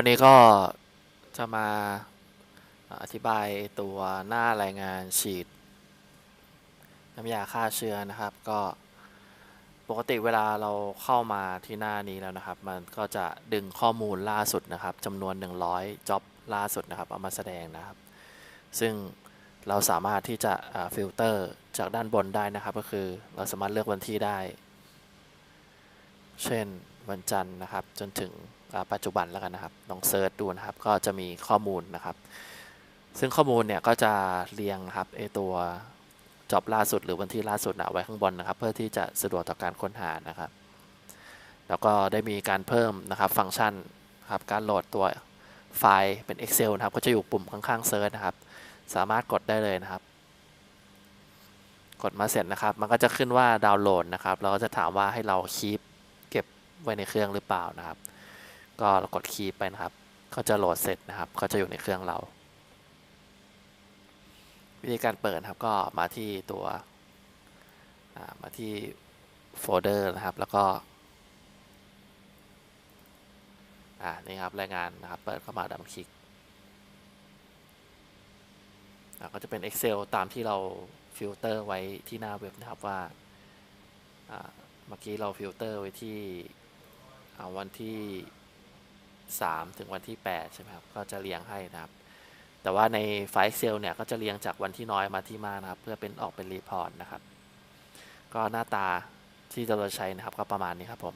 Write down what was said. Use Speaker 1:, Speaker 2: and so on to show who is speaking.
Speaker 1: วันนี้ก็จะมาอธิบายตัวหน้ารายงานฉีดน้ำยาฆ่าเชื้อนะครับ ก็ปกติเวลาเราเข้ามาที่หน้านี้แล้วนะครับ มันก็จะดึงข้อมูลล่าสุดนะครับจำนวน 100จ็อบล่าสุดนะครับเอามาแสดงนะครับ ซึ่งเราสามารถที่จะฟิลเตอร์จากด้านบนได้นะครับ ก็คือเราสามารถเลือกวันที่ได้ เช่น วันจันทร์นะครับ จนถึงปัจจุบันแล้วกันนะครับลองเซิร์ชดูนะครับ ก็จะมีข้อมูลนะครับ ซึ่งข้อมูลเนี่ยก็จะเรียงนะครับไอตัวจอบล่าสุดหรือวันที่ล่าสุดนะไว้ข้างบนนะครับ เพื่อที่จะสะดวกต่อการค้นหานะครับ แล้วก็ได้มีการเพิ่มนะครับฟังก์ชันครับการโหลดตัวไฟล์เป็น Excel นะครับ ก็จะอยู่ปุ่มข้างๆเซิร์ชนะครับ สามารถกดได้เลยนะครับ กดมาเสร็จนะครับ มันก็จะขึ้นว่าดาวน์โหลดนะครับแล้วก็จะถามว่าให้เราคีป ไว้ในเครื่องหรือเปล่านะครับ ก็เรากดคีปไปนะครับก็จะโหลดเสร็จนะครับก็จะอยู่ในเครื่องเรา วิธีการเปิดครับก็มาที่ตัวมาที่โฟลเดอร์นะครับ แล้วก็อ่านี่ครับรายงานนะครับ เปิดเข้ามาดับคลิกอ่าก็จะเป็น Excel ตามที่เราฟิลเตอร์ไว้ที่หน้าเว็บนะครับว่าเมื่อกี้เราฟิลเตอร์ไว้ที่ วันที่ 3 ถึงวันที่ 8 ใช่ไหมครับ ก็จะเรียงให้นะครับ แต่ว่าในไฟล์ Excel เนี่ย ก็จะเรียงจากวันที่น้อยมาที่มากนะครับ เพื่อเป็นออกเป็นรีพอร์ตนะครับ ก็หน้าตาที่เราจะใช้นะครับ ก็ประมาณนี้ครับผม